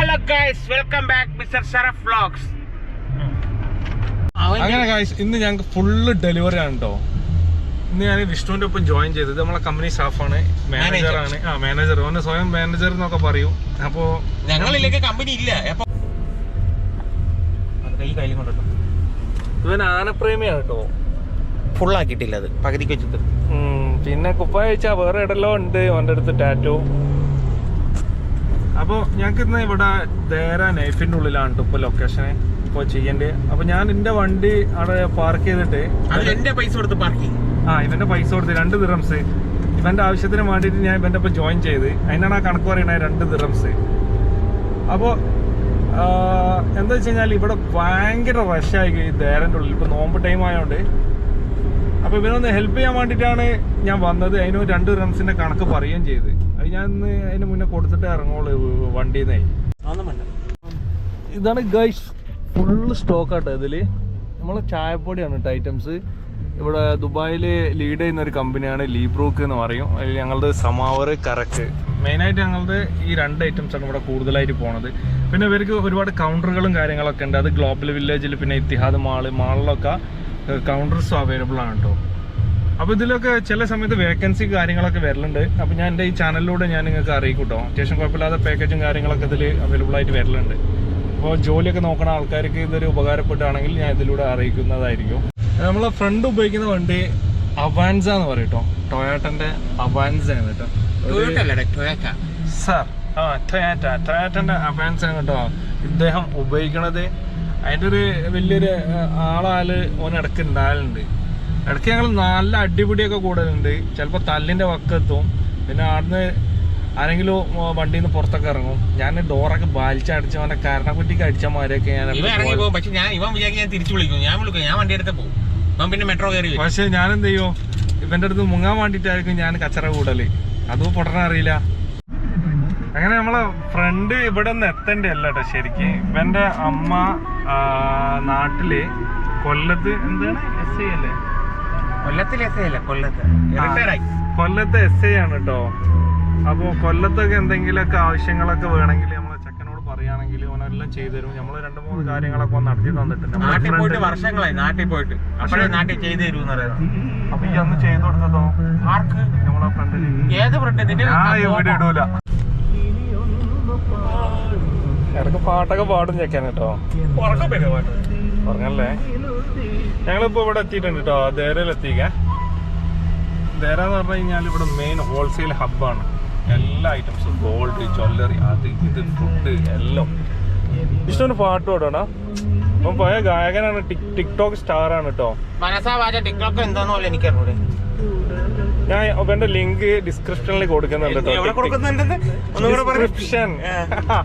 Hello guys welcome back mister Sharaf vlogs അങ്ങനെ guys ഇന്ന് ഞങ്ങൾക്ക് ഫുള്ള് ഡെലിവറി ആണ് കേട്ടോ ഇന്ന് ഞാൻ വിഷ്ണുവിന്റെ ഒപ്പം ജോയിൻ ചെയ്തത്. ഇത് നമ്മളെ കമ്പനി സ്റ്റാഫാണ് മാനേജറാണ് ആ മാനേജർ ഓനെ സ്വയം മാനേജർ എന്നൊക്കെ പറയും. അപ്പോ ഞങ്ങളിലേക്ക് കമ്പനി ഇല്ല. ഇവൻ ആനപ്രേമിയാണ് കേട്ടോ ഫുൾ ആക്കിയിട്ടില്ല അത്. പകുതിക്ക് വെച്ചിട്ട്. പിന്നെ കുപ്പായ വെച്ചാ വേറെ ഇടലോ ഉണ്ട്. ഓന്റെ അടുത്ത് ടാറ്റോ അപ്പോൾ ഞങ്ങൾക്ക് ഇന്ന് ഇവിടെ ദേര നൈഫിന്റെ ഉള്ളിലാണ് കേട്ടോ ഇപ്പോൾ ലൊക്കേഷന് ഇപ്പോൾ ചെയ്യേണ്ടത്. അപ്പോൾ ഞാൻ എന്റെ വണ്ടി അവിടെ പാർക്ക് ചെയ്തിട്ട് എന്റെ പൈസ കൊടുത്ത് പാർക്കിംഗ് ആ ഇവന്റെ പൈസ കൊടുത്ത് രണ്ട് ദിറംസ് ഇവന്റെ ആവശ്യത്തിന് വേണ്ടിയിട്ട് ഞാൻ ഇവന്റെ ഒപ്പം ജോയിൻ ചെയ്ത്. അതിനാണ് ആ കണക്ക് പറയണത് രണ്ട് ദിറംസ് അപ്പോൾ എന്താ വെച്ച് കഴിഞ്ഞാൽ ഇവിടെ ഭയങ്കര റഷായി ഈ ദേരന്റെ ഉള്ളിൽ. ഇപ്പോൾ നോമ്പ് ടൈം ആയതുകൊണ്ട് അപ്പോൾ ഇവനൊന്ന് ഹെൽപ്പ് ചെയ്യാൻ വേണ്ടിയിട്ടാണ് ഞാൻ വന്നത്. അതിന് രണ്ട് റംസിന്റെ കണക്ക് പറയുകയും ചെയ്ത്. ഞാൻ ഇന്ന് അതിന് മുന്നേ കൊടുത്തിട്ട് ഇറങ്ങുള്ളൂ വണ്ടി. നിന്നേ ഇതാണ് ഗൈസ് ഫുള്ള് സ്റ്റോക്ക് ആട്ടോ ഇതിൽ. നമ്മളെ ചായപ്പൊടിയാണ് കേട്ടോ ഐറ്റംസ് ഇവിടെ ദുബായിൽ ലീഡ് ചെയ്യുന്ന ഒരു കമ്പനിയാണ് ലീബ്രൂക്ക് എന്ന് പറയും. അതിൽ ഞങ്ങളുടെ സമാവർ കറക്ക് മെയിനായിട്ട് ഞങ്ങളുടെ ഈ രണ്ട് ഐറ്റംസ് ആണ് ഇവിടെ കൂടുതലായിട്ട് പോണത്. പിന്നെ ഇവർക്ക് ഒരുപാട് കൗണ്ടറുകളും കാര്യങ്ങളൊക്കെ ഉണ്ട്. അത് ഗ്ലോബൽ വില്ലേജിൽ പിന്നെ ഇത്തിഹാദ് മാൾ മാളിലൊക്കെ കൗണ്ടേഴ്സും അവൈലബിൾ ആണ് കേട്ടോ അപ്പോൾ ഇതിലൊക്കെ ചില സമയത്ത് വേക്കൻസി കാര്യങ്ങളൊക്കെ വരലുണ്ട്. അപ്പോൾ ഞാൻ എന്റെ ഈ ചാനലിലൂടെ ഞാൻ നിങ്ങൾക്ക് അറിയിക്കൂട്ടോ. കേട്ടോ അത്യാവശ്യം കുഴപ്പമില്ലാത്ത പാക്കേജും കാര്യങ്ങളൊക്കെ ഇതിൽ അവൈലബിൾ ആയിട്ട് വരലുണ്ട്. അപ്പോൾ ജോലിയൊക്കെ നോക്കുന്ന ആൾക്കാർക്ക് ഇതൊരു ഉപകാരപ്പെട്ടാണെങ്കിൽ ഞാൻ ഇതിലൂടെ അറിയിക്കുന്നതായിരിക്കും. നമ്മളെ ഫ്രണ്ട് ഉപയോഗിക്കുന്ന വണ്ടി അവാൻസ എന്ന് പറയും കേട്ടോ. ടൊയാട്ടന്റെ അവാൻസ ആണ് കേട്ടോ. സാർ ആ ടൊയാറ്റ ടൊയാറ്റന്റെ അവാൻസ ആണ് കേട്ടോ. ഇദ്ദേഹം ഉപയോഗിക്കണത്. അതിന്റെ ഒരു വലിയൊരു ആളാൽ ഓൻ ഇടയ്ക്ക് ഉണ്ടാകലുണ്ട് ഇടയ്ക്ക് ഞങ്ങൾ നല്ല അടിപൊളിയൊക്കെ കൂടുതലുണ്ട് ചിലപ്പോൾ തല്ലിന്റെ വക്കെത്തും പിന്നെ അവിടുന്ന് ആരെങ്കിലും വണ്ടിയിൽ നിന്ന് പുറത്തൊക്കെ ഇറങ്ങും. ഞാൻ ഡോറൊക്കെ ബാലിച്ചടിച്ച് അവന്റെ കാരണക്കുറ്റിക്ക് അടിച്ച മാതിരിയൊക്കെ ഞാൻ പക്ഷെ ഞാൻ ഇവൻ വിചാരിക്കും ഞാൻ തിരിച്ചു വിളിക്കും. ഞാൻ വിളിക്കും. ഞാൻ വണ്ടി എടുത്ത് പോകും. ഇവൻ പിന്നെ മെട്രോ കയറി പക്ഷെ ഞാൻ എന്ത് ചെയ്യോ? ഇവന്റെ അടുത്ത് മുങ്ങാൻ വേണ്ടിട്ടായിരിക്കും ഞാൻ കച്ചറ കൂടൽ. അതും പൊട്ടണ അറിയില്ല. അങ്ങനെ നമ്മളെ ഫ്രണ്ട് ഇവിടെ നിന്ന് എത്തണ്ടേ അല്ല കേട്ടോ ശരിക്കും. ഇവന്റെ അമ്മ നാട്ടിൽ കൊല്ലത്ത് എന്താണ്? എസ് ഐ അല്ലേ? കൊല്ലത്തിൽ എസ് അല്ല? കൊല്ലത്ത്. എസ് ഐ ആണ് കേട്ടോ അപ്പൊ കൊല്ലത്തൊക്കെ എന്തെങ്കിലുമൊക്കെ ആവശ്യങ്ങളൊക്കെ വേണമെങ്കിൽ നമ്മളെ ചെക്കനോട് പറയുകയാണെങ്കിൽ ഓനെല്ലാം ചെയ്തു തരും നമ്മൾ രണ്ട് മൂന്ന് കാര്യങ്ങളൊക്കെ ഒന്ന് നടത്തി തന്നിട്ടുണ്ട്. നാട്ടിൽ പോയിട്ട് വർഷങ്ങളായി നാട്ടിൽ പോയിട്ട്. അപ്പോഴേ നാട്ടിൽ ചെയ്തു തരൂന്ന് പറയുന്നത്. അപ്പൊ ഈ അന്ന് ചെയ്തു കൊടുത്തതോ? ആർക്ക്? നമ്മളെ ഫ്രണ്ടിന് ഏത് ഫ്രണ്ട് ഞാൻ ഇവിടെ ഇടൂല. ഇടയ്ക്ക് പാട്ടൊക്കെ പാടും ചെക്കാൻ കേട്ടോ ഉറക്കം പാട്ട്? പറഞ്ഞല്ലേ ഞങ്ങളിപ്പോ ഇവിടെ എത്തിയിട്ടുണ്ട് കേട്ടോ ധേരയിൽ എത്തിക്ക ദേര എന്ന് പറഞ്ഞു കഴിഞ്ഞാൽ ഇവിടെ മെയിൻ ഹോൾസെയിൽ ഹബ്ബാണ് എല്ലാ ഐറ്റംസും ഗോൾഡ് ജ്വല്ലറി അത് ഇത് ഫുഡ് എല്ലാം. ഇഷ്ടം പാട്ട് പാടണ അപ്പം പോയ ഗായകനാണ്. ടിക് ടിക്ടോക്ക് സ്റ്റാർ ആണ് കേട്ടോ ടിക്ടോക്ക് എന്താന്ന് പോലെ എനിക്കറിഞ്ഞൂടെ. ഞാൻ അവന്റെ ലിങ്ക് ഡിസ്ക്രിപ്ഷനിൽ കൊടുക്കുന്നുണ്ട്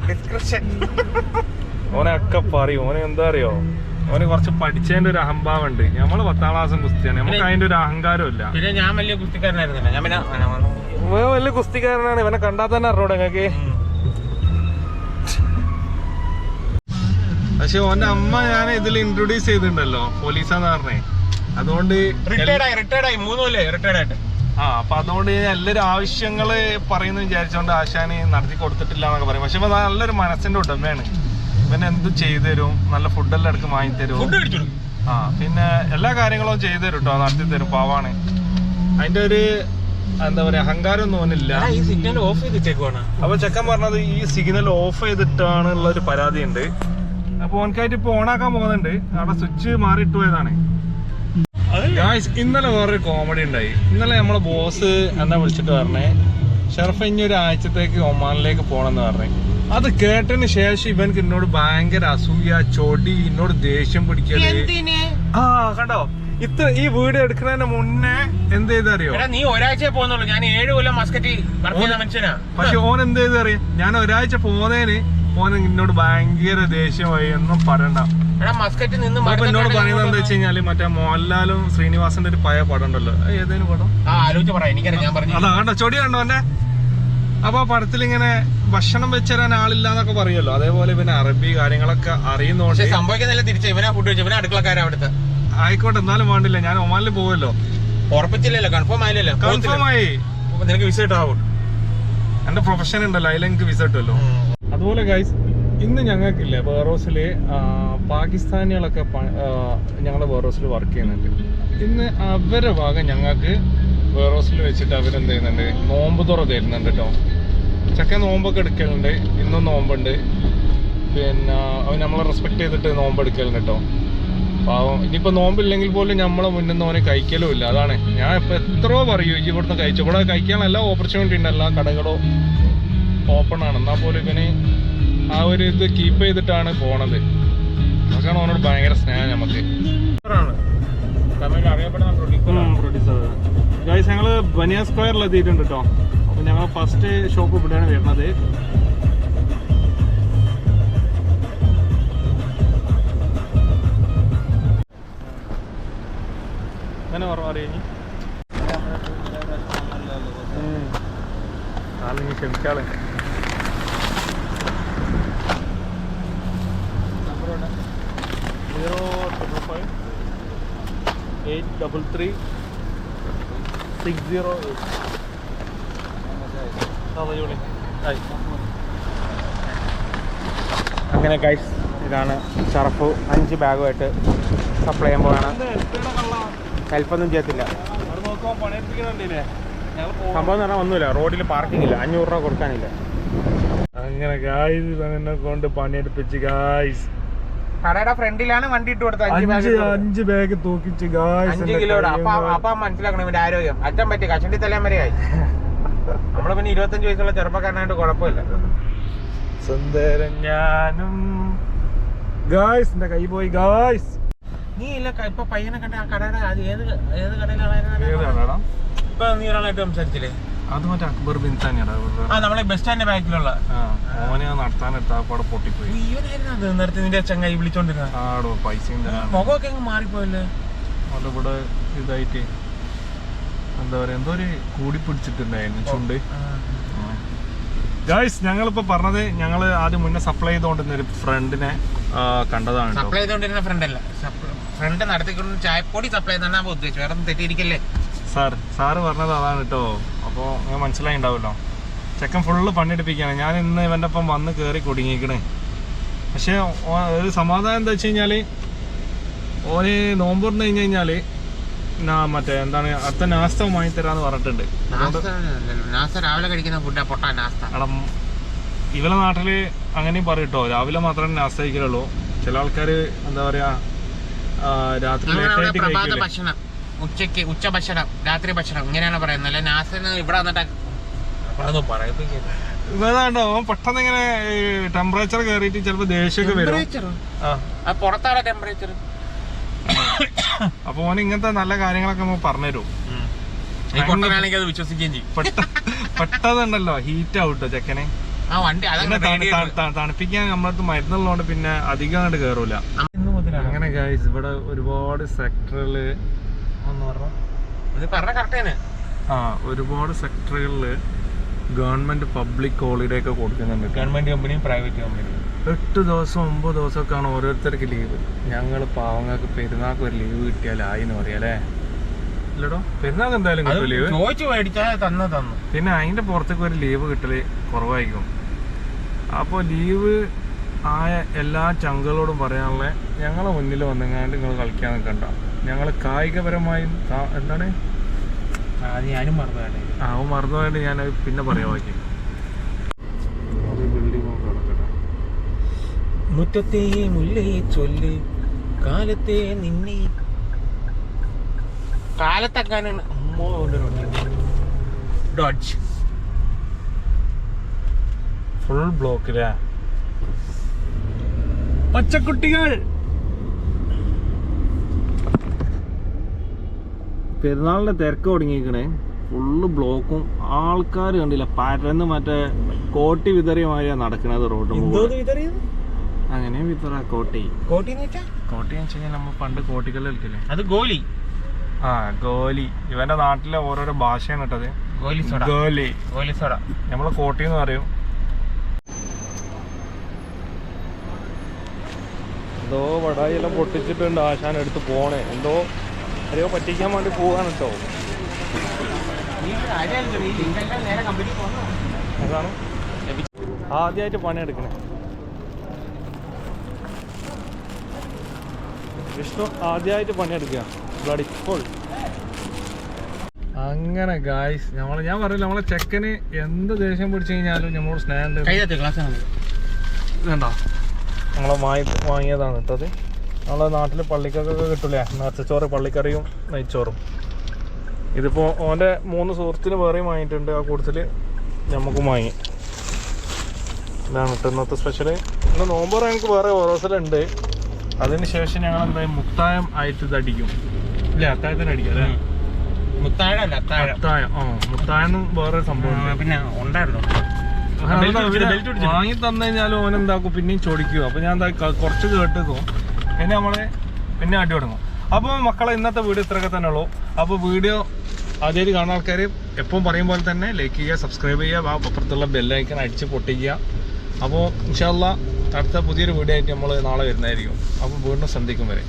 ഡിസ്ക്രിപ്ഷൻ ഓനെ ഒക്കെ പറയും. ഓനെ എന്താ അറിയോ? ഓന് കുറച്ച് പഠിച്ചതിന്റെ ഒരു അഹംഭാവം ഉണ്ട് നമ്മൾ പത്താം ക്ലാസ്സും കുസ്തിയാണ് നമുക്ക് അതിന്റെ ഒരു അഹങ്കാരം ഇല്ല. പിന്നെ ഞാൻ വലിയ കുസ്തിക്കാരനായിരുന്നില്ല ഞാൻ പിന്നെ ഇവൻ വലിയ കുസ്തിക്കാരനാണ് ഇവനെ കണ്ടാൽ തന്നെ അറിഞ്ഞൂടെ നിങ്ങക്ക് ഉം. പക്ഷെ ഓന്റെ അമ്മ ഞാൻ ഇതിൽ ഇൻട്രൊഡ്യൂസ് ചെയ്തിട്ടുണ്ടല്ലോ. പോലീസാന്ന് പറഞ്ഞേ. അതുകൊണ്ട് ആ അപ്പൊ അതുകൊണ്ട് ഞാൻ എല്ലാവരും ആവശ്യങ്ങൾ പറയുന്നു വിചാരിച്ചോണ്ട് ആശാന് നടത്തി കൊടുത്തിട്ടില്ല എന്നൊക്കെ പറയും. പക്ഷെ നല്ലൊരു മനസ്സിന്റെ ഉടമയാണ്. ഇവൻ എന്ത് ചെയ്തു തരും നല്ല ഫുഡെല്ലാം ഇടയ്ക്ക് വാങ്ങി തരും ആ പിന്നെ എല്ലാ കാര്യങ്ങളും ചെയ്തു തരും കേട്ടോ നടത്തി തരും പാവാണ്. അതിന്റെ ഒരു എന്താ പറയാ അഹങ്കാരം ഒന്നും ഓനില്ല ഈ സിഗ്നൽ ഓഫ് ചെയ്തിട്ടേക്കുവാണ് അപ്പൊ ചെക്കൻ പറഞ്ഞത് ഈ സിഗ്നൽ ഓഫ് ചെയ്തിട്ടാണ് ഉള്ള ഒരു പരാതി ഉണ്ട് അപ്പൊ ഓനക്കായിട്ട് ഇപ്പൊ ഓണാക്കാൻ പോകുന്നുണ്ട്. അവിടെ സ്വിച്ച് മാറിയിട്ട് പോയതാണ്. ഇന്നലെ വേറൊരു കോമഡി ഉണ്ടായി. ഇന്നലെ നമ്മളെ ബോസ് എന്താ വിളിച്ചിട്ട് പറഞ്ഞേ ഷെർഫ് ഇനി ഒരു ആഴ്ചത്തേക്ക് ഒമാനിലേക്ക് പോണെന്ന് പറഞ്ഞേ. അത് കേട്ടതിന് ശേഷം ഇവൻക്ക് എന്നോട് ഭയങ്കര അസൂയ ചൊടി എന്നോട് ദേഷ്യം പിടിക്കൽ. ആ കണ്ടോ? ഇത്ര ഈ വീട് എടുക്കുന്നതിന് മുന്നേ എന്ത് ചെയ്തറിയോ? നീ ഒരാഴ്ച പോകുന്നുള്ളൂ. ഞാൻ ഏഴ് കൊല്ലം മസ്കറ്റി മനുഷ്യനാ. പക്ഷെ ഓൻ എന്ത് ചെയ്തറിയ? ഞാൻ ഒരാഴ്ച പോന്നേന് ഓൻ എന്നോട് ഭയങ്കര ദേഷ്യമായി ഒന്നും പറയണ്ട. മസ്കറ്റ് നിന്ന് അപ്പൊ എന്നോട് പറയുന്നത് എന്താ വെച്ച് കഴിഞ്ഞാൽ മറ്റേ മോഹൻലാലും ശ്രീനിവാസന്റെ ഒരു പഴയ പടം ഉണ്ടല്ലോ. ഏതേലും പടം? ആലോചിച്ച് പറ. എനിക്കറിയാം ഞാൻ പറഞ്ഞു അതാ കണ്ടോ? ചൊടി കണ്ടോ എന്നെ അപ്പൊ ആ പടത്തിൽ ഇങ്ങനെ ഭക്ഷണം വെച്ചുതരാൻ ആളില്ല എന്നൊക്കെ പറയുമല്ലോ. അതേപോലെ പിന്നെ അറബി കാര്യങ്ങളൊക്കെ അറിയുന്നോണ്ട് സംഭവിക്കുന്നില്ല തിരിച്ചു ഇവനാ ഫുഡ് വെച്ചു ഇവനാ അടുക്കളക്കാരാ അവിടുത്തെ. ആയിക്കോട്ടെ എന്നാലും വേണ്ടില്ല. ഞാൻ ഒമാനിൽ പോവല്ലോ. ഉറപ്പിച്ചില്ലല്ലോ കൺഫേം ആയില്ലല്ലോ. കൺഫേം ആയി. നിനക്ക് വിസ കിട്ടാവും? എന്റെ പ്രൊഫഷൻ ഉണ്ടല്ലോ അതിൽ എനിക്ക് വിസ കിട്ടുമല്ലോ. അതുപോലെ ഗൈസ് ഇന്ന് ഞങ്ങൾക്കില്ലേ വേറോസിൽ പാകിസ്ഥാനികളൊക്കെ ഞങ്ങളുടെ വേറോസിൽ വർക്ക് ചെയ്യുന്നുണ്ട്. ഇന്ന് അവരുടെ ഭാഗം ഞങ്ങൾക്ക് വേറോസിൽ വെച്ചിട്ട് അവരെന്ത് ചെയ്യുന്നുണ്ട്? നോമ്പ് തുറ തരുന്നുണ്ട് കേട്ടോ ചക്ക നോമ്പൊക്കെ എടുക്കലുണ്ട്. ഇന്നും നോമ്പുണ്ട്. പിന്നെ അവൻ നമ്മളെ റെസ്പെക്ട് ചെയ്തിട്ട് നോമ്പ് എടുക്കലുണ്ട് കേട്ടോ പാവം. ഇനിയിപ്പോൾ നോമ്പില്ലെങ്കിൽ പോലും നമ്മളെ മുന്നിൽ നിന്ന് അവനെ കഴിക്കലും ഇല്ല. അതാണ്. ഞാൻ ഇപ്പോൾ എത്രയോ പറയൂ ഈ ഇവിടുന്ന് കഴിച്ചു. ഇവിടെ കഴിക്കാനുള്ള എല്ലാ ഓപ്പർച്യൂണിറ്റി ഉണ്ട്. എല്ലാ കടകളും ഓപ്പൺ ആണ്. എന്നാൽ പോലും ഇവന് ആ ഒരു ഇത് കീപ്പ് ചെയ്തിട്ടാണ് പോണത്. അതൊക്കെയാണ് അവനോട് ഭയങ്കര സ്നേഹം നമുക്ക്. പ്രൊഡ്യൂസർ ഗൈസ് ഞങ്ങൾ ബനിയ സ്ക്വയറിൽ എത്തിയിട്ടുണ്ട് കേട്ടോ അപ്പോൾ ഞങ്ങൾ ഫസ്റ്റ് ഷോപ്പ് ഇവിടെയാണ് വരുന്നത്. അങ്ങനെ പറഞ്ഞു അറിയാം ആളിനി ക്ഷമിക്കാളെ. ഡബിൾ ത്രീ സിക്സ് സീറോ അങ്ങനെ ഗൈസ് ഇതാണ് ഷറഫ്. അഞ്ച് ബാഗുമായിട്ട് സപ്ലൈ ചെയ്യാൻ പോവാണ്. ഹെൽപ്പൊന്നും ചെയ്യത്തില്ല. സംഭവം എന്ന് പറഞ്ഞാൽ ഒന്നുമില്ല റോഡിൽ പാർക്കിംഗ് ഇല്ല. അഞ്ഞൂറ് രൂപ കൊടുക്കാനില്ല. അങ്ങനെ ഗായ്സ് എന്നെ കൊണ്ട് പണിയെടുപ്പിച്ച് ഗായ്സ് കടയുടെ ഫ്രണ്ടിലാണ് വണ്ടി ഇട്ട് കൊടുത്തത്. അഞ്ച് അഞ്ച് ബാഗ് അഞ്ച് ബാഗ് തൂക്കിച്ച് അഞ്ച് കിലോയുടെ അപ്പൊ അപ്പൊ മനസ്സിലാക്കണം ഇവന്റെ ആരോഗ്യം. അച്ഛൻ പറ്റി കഷണ്ടി തലയാൻ ആയി നമ്മൾ പിന്നെ ഇരുപത്തഞ്ച് വയസ്സുള്ള ചെറുപ്പക്കാരനായിട്ട് കുഴപ്പമില്ല. സുന്ദരൻ ഞാനും. ഗായ്സ് എന്റെ കൈ പോയി ഗായ്സ് നീ ഇല്ല ഇപ്പൊ പയ്യനെ കണ്ട ആ കടയുടെ ഏത് ഏത് കടയിലാണ് ഇപ്പൊ നീ ഒരാളായിട്ട് സംസാരിച്ചില്ലേ? അത് മറ്റേ അക്ബർ ബിൻ താനിയാടാ ആ നമ്മളെ ബസ് സ്റ്റാൻഡിന്റെ ബാക്കിലുള്ള. ഓനെ നടത്താനെടുത്ത അവിടെ പൊട്ടിപ്പോയി. അത്. നേരത്തെ നിന്റെ ചങ്ങായി വിളിച്ചോണ്ടിരുന്നത്. ആടോ തരാൻ മുഖമൊക്കെ അങ്ങ് മാറിപ്പോയല്ലേ? അവിടെ ഇവിടെ ഇതായിട്ട് എന്താ പറയാ എന്തോ ഒരു കൂടി പിടിച്ചിട്ടുണ്ടായിരുന്നു ചുണ്ട്. ഗായ്സ് ഞങ്ങളിപ്പോ പറഞ്ഞത് ഞങ്ങൾ ആദ്യം മുന്നേ സപ്ലൈ ചെയ്തുകൊണ്ടിരുന്ന ഒരു ഫ്രണ്ടിനെ കണ്ടതാണ് സപ്ലൈ ചെയ്തോണ്ടിരുന്ന ഫ്രണ്ട് അല്ല. ഫ്രണ്ട് നടത്തിക്കൊണ്ട് ചായപ്പൊടി സപ്ലൈ ചെയ്താണ് ഉദ്ദേശിച്ചത് വേറെ തെറ്റിയിരിക്കല്ലേ? സാർ സാറ് പറഞ്ഞത് അതാണ് കേട്ടോ അപ്പോൾ നിങ്ങൾ മനസ്സിലായി ഉണ്ടാവുമല്ലോ ചെക്കൻ ഫുള്ള് പണിയെടുപ്പിക്കുകയാണ് ഞാൻ ഇന്ന് ഇവന്റെ ഒപ്പം വന്ന് കയറി കുടുങ്ങിക്കണേ. പക്ഷേ ഒരു സമാധാനം എന്താ വെച്ച് കഴിഞ്ഞാൽ ഓന് നോമ്പുറന്ന് കഴിഞ്ഞ് കഴിഞ്ഞാൽ നാ മറ്റേ എന്താണ് അടുത്ത നാസ്ത വാങ്ങി തരാന്ന് പറഞ്ഞിട്ടുണ്ട്. നാസ്ത രാവിലെ കഴിക്കുന്ന ഫുഡാ പൊട്ടാ നാസ്ത. ഇവളെ നാട്ടിൽ അങ്ങനെയും പറയും കേട്ടോ രാവിലെ മാത്രമേ നാസ്ത കഴിക്കലുള്ളൂ. ചില ആൾക്കാർ എന്താ പറയാ രാത്രി ലേറ്റായിട്ട് കഴിക്കില്ലേ ഉച്ചയ്ക്ക് ഉച്ച ഭക്ഷണം രാത്രി ഭക്ഷണം ഇങ്ങനെയാണ് പറയുന്നത്. അല്ലെ? നാസിന് ഇവിടെ വന്നിട്ട് അതൊന്നും പറയിപ്പിക്കരുത്. ഇതാണ്ടോ അവൻ പെട്ടെന്ന് ഇങ്ങനെ ടെമ്പറേച്ചർ കയറിയിട്ട് ചിലപ്പോ ദേഷ്യമൊക്കെ വരും. പുറത്താണ് ടെമ്പറേച്ചർ അപ്പൊ ഓൻ ഇങ്ങനത്തെ നല്ല കാര്യങ്ങളൊക്കെ പറഞ്ഞുതരും. ഈ പൊട്ടനാണെങ്കിൽ അത് വിശ്വസിക്കുകയും ചെയ്യും. പെട്ട പെട്ടതുണ്ടല്ലോ ഹീറ്റ് ഔട്ടോ ചെക്കനെ. തണുപ്പിക്കാൻ നമ്മളടുത്ത് മരുന്നുള്ളതുകൊണ്ട് പിന്നെ അധികം അങ്ങോട്ട് കേറൂല. അങ്ങനെ ഗൈസ് ഇവിടെ ഒരുപാട് സെക്ടറുകൾ ആ ഒരുപാട് സെക്ടറുകളിൽ ഗവൺമെന്റ് പബ്ലിക് ഹോളിഡേ ഒക്കെ കൊടുക്കുന്നുണ്ട്. ഗവൺമെന്റ് കമ്പനിയും പ്രൈവറ്റ് കമ്പനിയും എട്ട് ദിവസം ഒമ്പത് ദിവസമൊക്കെയാണ് ഓരോരുത്തർക്ക് ലീവ് ഞങ്ങൾ പാവങ്ങൾക്ക് പെരുന്നാൾക്ക് ഒരു ലീവ് കിട്ടിയാലായി ആയിന്ന് പറയാലേ ഇല്ലടോ പെരുന്നാൾക്ക് എന്തായാലും കിട്ടും ലീവ് ചോദിച്ചു മേടിച്ചാൽ തന്നു തന്നു. പിന്നെ അതിന്റെ പുറത്തേക്ക് ഒരു ലീവ് കിട്ടൽ കുറവായിരിക്കും. അപ്പോൾ ലീവ് ആയ എല്ലാ ചങ്കുകളോടും പറയാനുള്ള ഞങ്ങളെ മുന്നിൽ വന്നെങ്ങാണ്ട് നിങ്ങൾ കളിക്കാൻ നിൽക്കണ്ട. ഞങ്ങൾ കായികപരമായും എന്താണ്? അത് ഞാനും മറന്നു ആ അവൻ മറന്നുപോയിട്ട് ഞാൻ പിന്നെ പറയാൻ ബാക്കി മുറ്റത്തെ മുല്ലേ ചൊല്ല് കാലത്തെ നിന്നെ. കാലത്തക്കാനാണ് ഡോഡ്ജ്. ഫുൾ ബ്ലോക്കിലാ പച്ചക്കുട്ടികൾ! പെരുന്നാളിന്റെ തിരക്ക് തുടങ്ങിയിരിക്കണേ. ഫുള്ള് ബ്ലോക്കും. ആൾക്കാർ കണ്ടില്ല. പരന്ന് മറ്റേ കോട്ടി വിതറിയ മാതിരിയാണ് നടക്കുന്നത് റോഡ് അങ്ങനെ വിതറ കോട്ടി. കോട്ടി കോട്ടി എന്ന് വെച്ചാൽ നമ്മൾ പണ്ട് കോട്ടികളിൽ കളിക്കില്ലേ? അത് ഗോലി. ആ ഗോലി. ഇവന്റെ നാട്ടിലെ ഓരോരോ ഭാഷയാണ് കേട്ടത് ഗോലി സോഡ. ഗോലി. ഗോലി സോഡ. നമ്മളെ കോട്ടി എന്ന് പറയും. എന്തോ വടായി എല്ലാം പൊട്ടിച്ചിട്ടുണ്ട് ആശാൻ എടുത്ത് പോണേ. എന്തോ അതേ പറ്റിക്കാൻ വേണ്ടി പോവാണ് കേട്ടോ അതാണ്. ആദ്യമായിട്ട് പണിയെടുക്കണേ വിഷ്ണു ആദ്യമായിട്ട് പണിയെടുക്കുക ബ്ലഡിപ്പോൾ അങ്ങനെ ഗായ്സ് നമ്മൾ ഞാൻ പറയില്ല നമ്മളെ ചെക്കന് എന്ത് ദേഷ്യം പിടിച്ചു കഴിഞ്ഞാലും നമ്മളോട് സ്നേഹം വേണ്ട. നമ്മളെ വാങ്ങിയതാണ് കേട്ടോ നമ്മളെ നാട്ടിൽ പള്ളിക്കൊക്കെ കിട്ടൂലേ? നേർച്ചച്ചോറ് പള്ളിക്കറിയും നെയ്ച്ചോറും. ഇതിപ്പോൾ ഓന്റെ മൂന്ന് സുഹൃത്തിന് വേറെയും വാങ്ങിയിട്ടുണ്ട്. ആ കൂടുതൽ നമുക്കും വാങ്ങി. ഇതാണ് ഇന്നത്തെ സ്പെഷ്യൽ ഇന്ന് നോമ്പ് ഞങ്ങൾക്ക് വേറെ ഓരോസലുണ്ട്. അതിന് ശേഷം ഞങ്ങൾ എന്തായാലും മുത്തായം ആയിട്ട് ഇതടിക്കും അടിക്കും. ഇല്ല? അത്തായത്തിന് അടിക്കും അല്ലേ? മുത്താഴ അല്ല അത്താഴ ആ. മുത്തായം വേറെ സംഭവം പിന്നെ ഉണ്ടായിരുന്നു. വാങ്ങി തന്നു കഴിഞ്ഞാൽ ഓൻ എന്താക്കും പിന്നെയും ചോദിക്കും. അപ്പൊ ഞാൻ എന്താ കുറച്ച് കേട്ടേക്കും പിന്നെ നമ്മൾ പിന്നെ അടി തുടങ്ങും. അപ്പോൾ മക്കളെ ഇന്നത്തെ വീഡിയോ ഇത്രയൊക്കെ തന്നെ ഉള്ളൂ. അപ്പോൾ വീഡിയോ ആദ്യമായിട്ട് കാണുന്ന ആൾക്കാർ എപ്പം പറയും പോലെ തന്നെ ലൈക്ക് ചെയ്യുക സബ്സ്ക്രൈബ് ചെയ്യുക ആ അപ്പുറത്തുള്ള ബെല്ലൈക്കൺ അടിച്ച് പൊട്ടിക്കുക. അപ്പോൾ ഇൻഷാല്ല അടുത്ത പുതിയൊരു വീഡിയോ ആയിട്ട് നമ്മൾ നാളെ വരുന്നതായിരിക്കും. അപ്പോൾ വീണ്ടും സന്ധിക്കും വരെ.